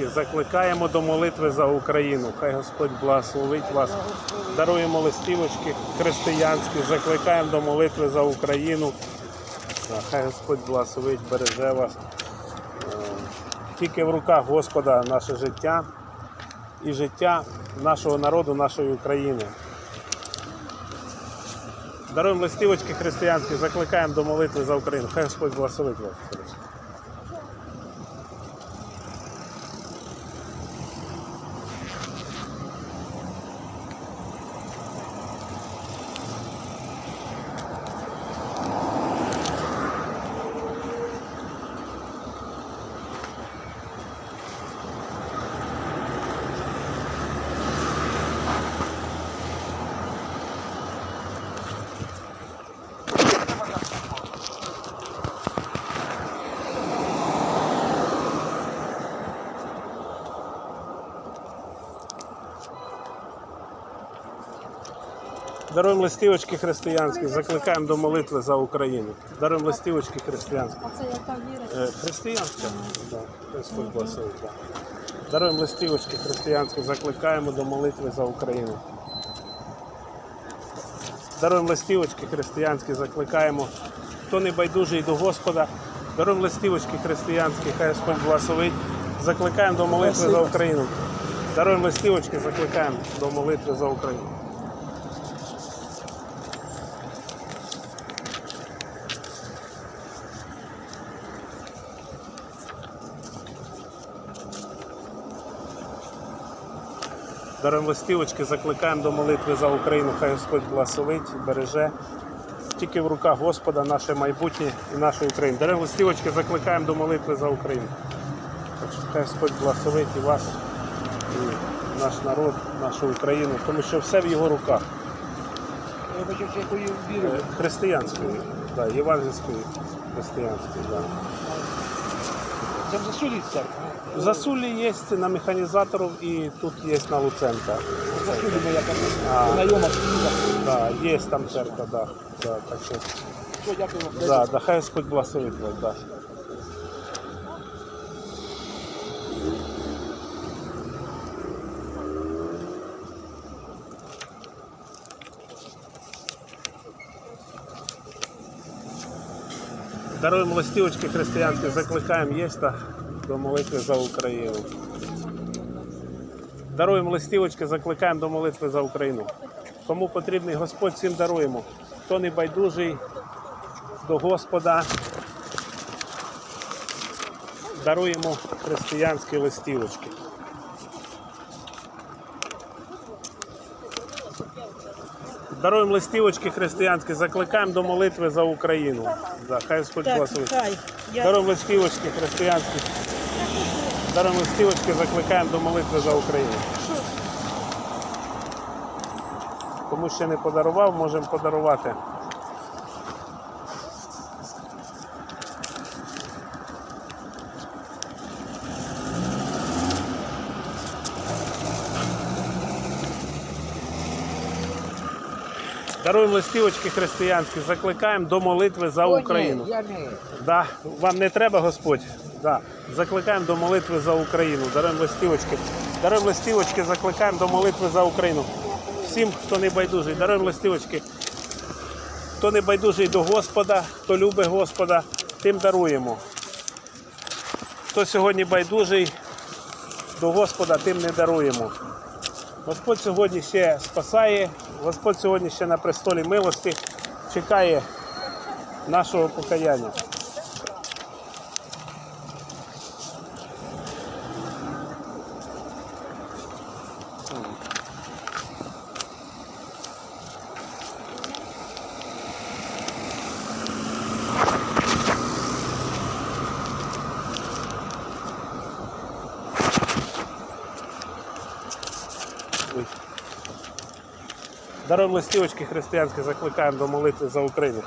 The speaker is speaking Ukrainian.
листівочки, закликаємо до молитви за Україну. Хай Господь благословить вас. Даруємо листівочки християнські, закликаємо до молитви за Україну. Хай Господь благословить, береже вас. Е, Тільки в руках Господа наше життя і життя нашого народу, нашої України. Даруємо листівочки християнські, закликаємо до молитви за Україну. Хай Господь благословить вас. Даруємо листівочки християнські, закликаємо до молитви за Україну. Даруємо листівочки християнські. А це яка віра? Е, Християнська? Так, Господь благословить. Даруємо листівочки християнські, закликаємо до молитви за Україну. Даруємо листівочки християнські, закликаємо. Хто не байдужий до Господа, даруємо листівочки християнські, хай Господь благословить. Закликаємо до молитви за Україну. Даруємо листівочки, закликаємо до молитви за Україну. Даруємо листівочки, закликаємо до молитви за Україну. Хай Господь благословить, береже. Тільки в руках Господа наше майбутнє і нашої України. Даруємо листівочки, закликаємо до молитви за Україну. Так що Хай Господь благословить і вас, і наш народ, нашу Україну, тому що все в його руках. Е. Християнською, да, євангельською, християнською. Да. В засулі церква. В Засулі є на механізаторів і тут є на Луценка. Засулі моя там знайома. Да, є там церква, да. Да, так що, дякую вам. да, да, хай Господь благословить вас, да. Даруємо листівочки християнські, закликаємо єста до молитви за Україну. Даруємо листівочки, закликаємо до молитви за Україну. Кому потрібний Господь, всім даруємо. Хто не байдужий до Господа, даруємо християнські листівочки. Даруємо листівочки християнські, закликаємо до молитви за Україну. Да, хай Господь благословить. хай. Я... Даруємо листівочки християнські. Даруємо листівочки, закликаємо до молитви за Україну. Кому ще не подарував, можемо подарувати. Даруємо листівочки християнські, закликаємо до молитви за Україну. Я не. Да, вам не треба, Господь. Да. Закликаємо до молитви за Україну. Даруємо листівочки. Даруємо листівочки, закликаємо до молитви за Україну. Всім, хто не байдужий, даруємо листівочки. Хто не байдужий до Господа, хто любить Господа, тим даруємо. Хто сьогодні байдужий до Господа, тим не даруємо. Господь сьогодні ще спасає, Господь сьогодні ще на престолі милості чекає нашого покаяння. Ой. Даруємо листівочки християнські, закликаємо до молитви за Україну.